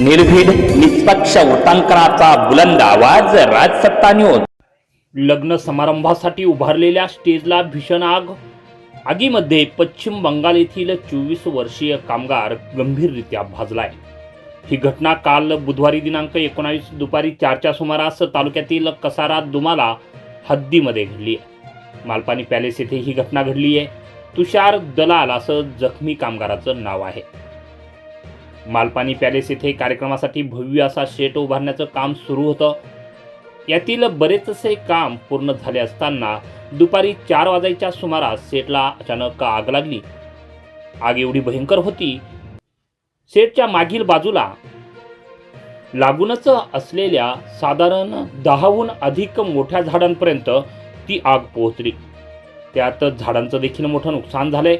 निर्भीड निष्पक्ष उटंकराचा बुलंद आवाज राजसत्ता न्यूज लग्न समारंभासाठी उभारलेल्या स्टेजला भीषण आग. आगीमध्ये पश्चिम बंगाल येथील चोवीस वर्षीय कामगार गंभीररित्या भाजलाय. ही घटना काल बुधवारी दिनांक एकोणावीस दुपारी चारच्या सुमारास तालुक्यातील कसारा दुमाला हद्दीमध्ये घडली आहे. मालपानी पॅलेस येथे ही घटना घडली आहे तुषार दलाल असं जखमी कामगाराचं नाव आहे. मालपाणी पॅलेस येथे कार्यक्रमासाठी भव्य असा शेट उभारण्याचं काम सुरू होतं. यातील बरेचसे काम पूर्ण झाले असताना दुपारी चार वाजायच्या सुमारास सेटला अचानक आग लागली. आग एवढी भयंकर होती. सेटच्या मागील बाजूला लागूनच असलेल्या साधारण दहाहून अधिक मोठ्या झाडांपर्यंत ती आग पोहोचली. त्यात झाडांचं देखील मोठं नुकसान झालंय.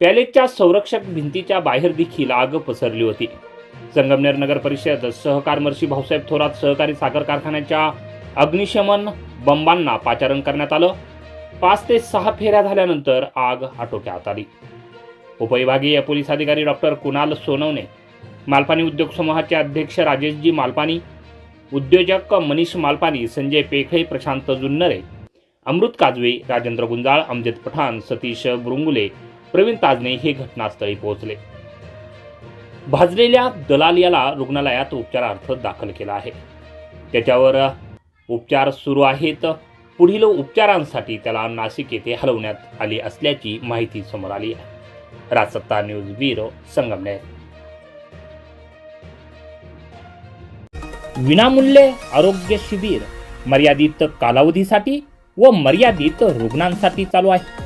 पॅलेसच्या संरक्षक भिंतीच्या बाहेर देखील आग पसरली होती. संगमनेर नगर परिषद सहकारमर्षी भाऊसाहेब थोरात सहकारी साखर कारखान्याच्या अग्निशमन बंबांना पाचारण करण्यात आलं. पाच ते सहा फेऱ्या झाल्यानंतर आग आटोक्यात आली. उपविभागीय पोलीस अधिकारी डॉक्टर कुणाल सोनवणे मालपानी उद्योग समूहाचे अध्यक्ष राजेशजी मालपानी उद्योजक मनीष मालपानी संजय पेखळे प्रशांत जुन्नरे अमृत काजवे राजेंद्र गुंजाळ अमजद पठाण सतीश बुरुंगुले प्रवीण ताजने हे घटनास्थळी पोहोचले. भाजलेल्या दलाल याला रुग्णालयात उपचारार्थ दाखल केला आहे. त्याच्यावर उपचार सुरू आहेत. पुढील उपचारांसाठी त्याला नाशिक येथे हलवण्यात आली असल्याची माहिती समोर आली आहे. Rajsatta news bureau Sangamner. विनामूल्य आरोग्य शिबिर मर्यादित कालावधीसाठी व मर्यादित रुग्णांसाठी चालू आहे.